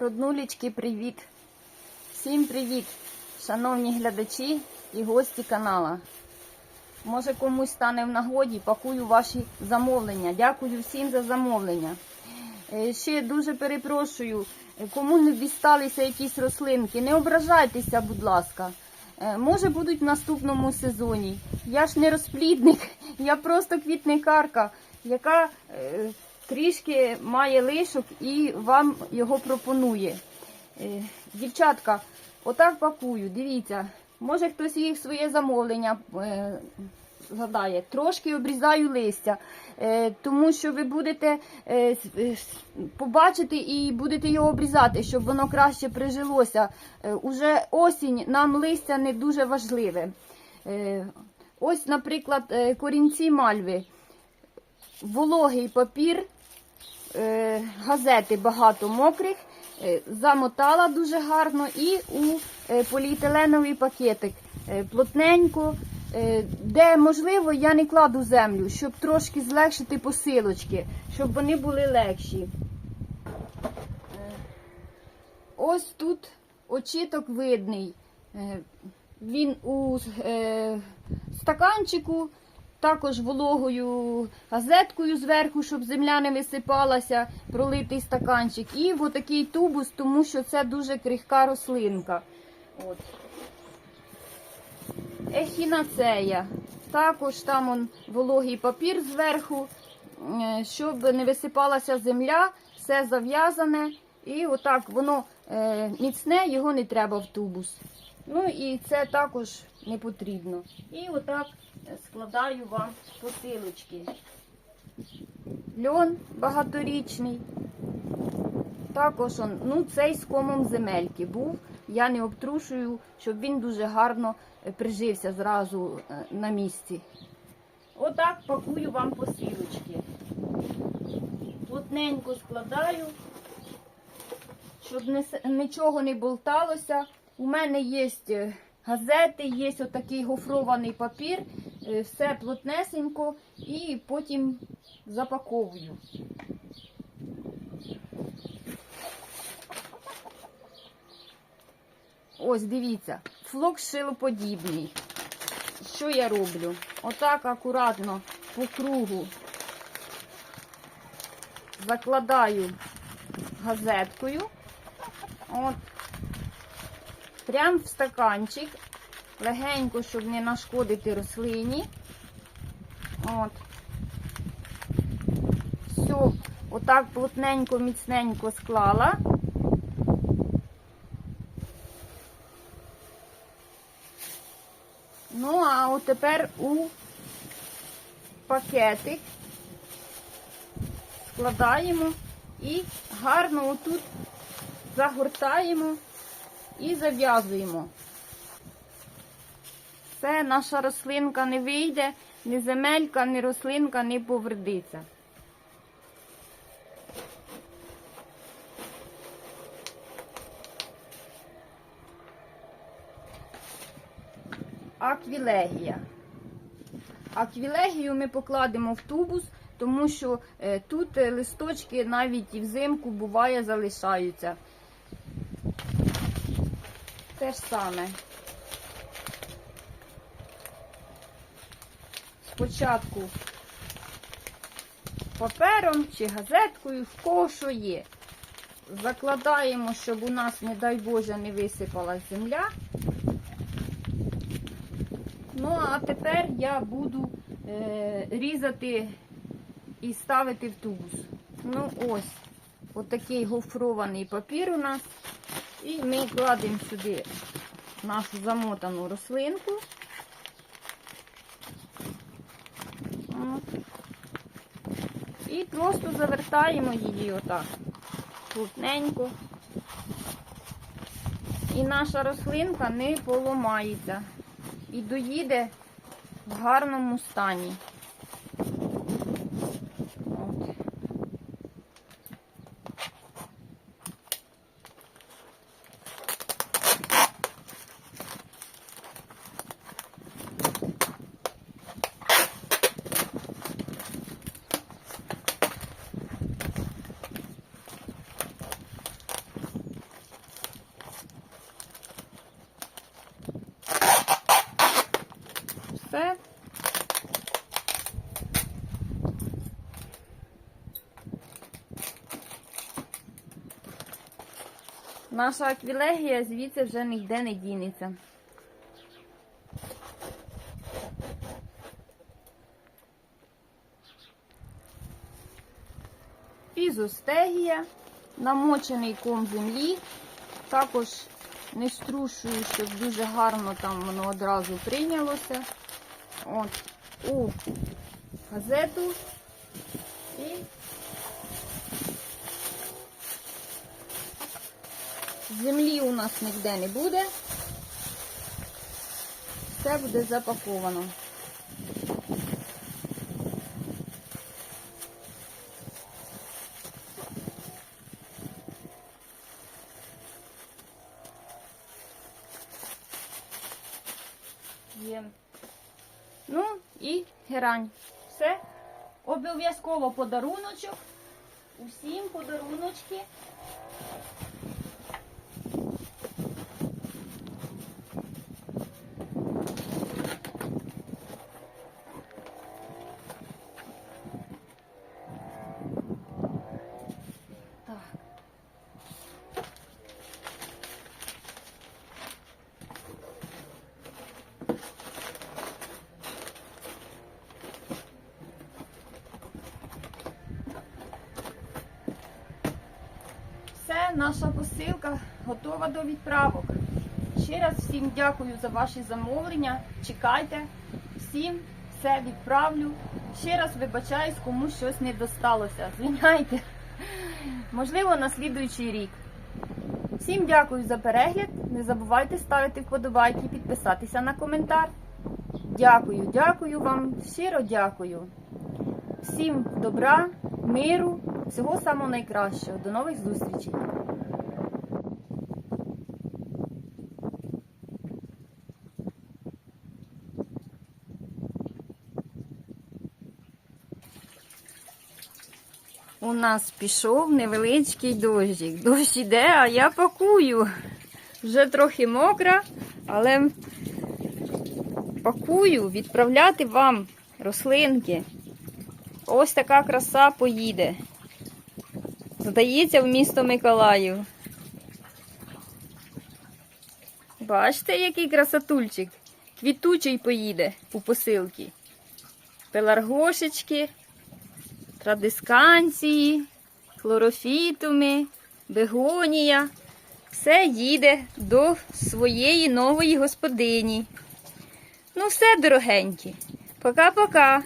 Роднулечки, привіт! Всім привіт, шановні глядачі і гості канала. Може комусь стане в нагоді, пакую ваші замовлення. Дякую всім за замовлення. Е, Ще дуже перепрошую, кому не дісталися якісь рослинки, не ображайтеся, будь ласка. Е, Може будуть в наступному сезоні. Я ж не розплідник, я просто квітникарка, яка е, трішки має лишок і вам його пропонує. Е, Дівчатка, отак пакую, дивіться. Може хтось їх своє замовлення е, згадає. Трошки обрізаю листя, е, тому що ви будете е, е, побачити і будете його обрізати, щоб воно краще прижилося. Е, Уже осінь нам листя не дуже важливе. Е, Ось, наприклад, е, корінці мальви, вологий папір, е, газети багато мокрих, е, замотала дуже гарно і у поліетиленовий пакетик плотненько. Де можливо, я не кладу землю, щоб трошки злегшити посилочки, щоб вони були легші. Ось тут очіток видний. Він у стаканчику, також вологою газеткою зверху, щоб земля не висипалася, пролитий стаканчик. І в отакий тубус, тому що це дуже крихка рослинка. От. Ехінацея. Також там он вологий папір зверху, е, щоб не висипалася земля, все зав'язане. І отак воно е, міцне, його не треба в тубус. Ну і це також не потрібно. І отак складаю вам посилочки. Льон багаторічний. Також он, ну, цей з комом земельки був. Я не обтрушую, щоб він дуже гарно е, прижився зразу е, на місці. Отак пакую вам посилочки. Плотненько складаю, щоб нічого не болталося. У мене є е, газети, є отакий гофрований папір, е, все плотнесенько і потім запаковую. Ось дивіться, флок шилоподібний. Що я роблю? Отак акуратно по кругу закладаю газеткою. От. Прям в стаканчик. Легенько, щоб не нашкодити рослині. От. Все, отак плотненько, міцненько склала. Ну, а от тепер у пакетик складаємо і гарно отут загортаємо і зав'язуємо. Це наша рослинка не вийде, ні земелька, ні рослинка не повредиться. Аквілегія. Аквілегію ми покладемо в тубус, тому що е, тут е, листочки навіть і взимку буває залишаються. Те ж саме. Спочатку папером чи газеткою, в кого що є. Закладаємо, щоб у нас, не дай Боже, не висипалась земля. Ну, а тепер я буду е, різати і ставити в тубус. Ну, ось, отакий гофрований папір у нас. І ми кладемо сюди нашу замотану рослинку. І просто завертаємо її отак. Плотненько. І наша рослинка не поламається і доїде в гарному стані. Наша аквілегія звідси вже ніде не дінеться. Фізостегія, намочений ком землі, також не струшую, щоб дуже гарно там воно одразу прийнялося. От, у газету і землі у нас ніде не буде. Все буде запаковано. Є. Ну і герань. Все. Обов'язково подаруночок. Усім подаруночки. Наша посилка готова до відправок. Ще раз всім дякую за ваші замовлення. Чекайте, всім все відправлю. Ще раз вибачаюсь, кому щось не досталося. Звиняйте. Можливо, на слідуючий рік. Всім дякую за перегляд. Не забувайте ставити вподобайки, підписатися на коментар. Дякую, дякую вам, щиро дякую. Всім добра, миру, всього самого найкращого. До нових зустрічей! У нас пішов невеличкий дощик. Дощ іде, а я пакую. Вже трохи мокра, але пакую відправляти вам рослинки. Ось така краса поїде. Здається, в місто Миколаїв. Бачите, який красотульчик? Квітучий поїде у посилки. Пеларгошечки, традисканції, хлорофітуми, бегонія. Все їде до своєї нової господині. Ну, все, дорогенькі. Пока-пока.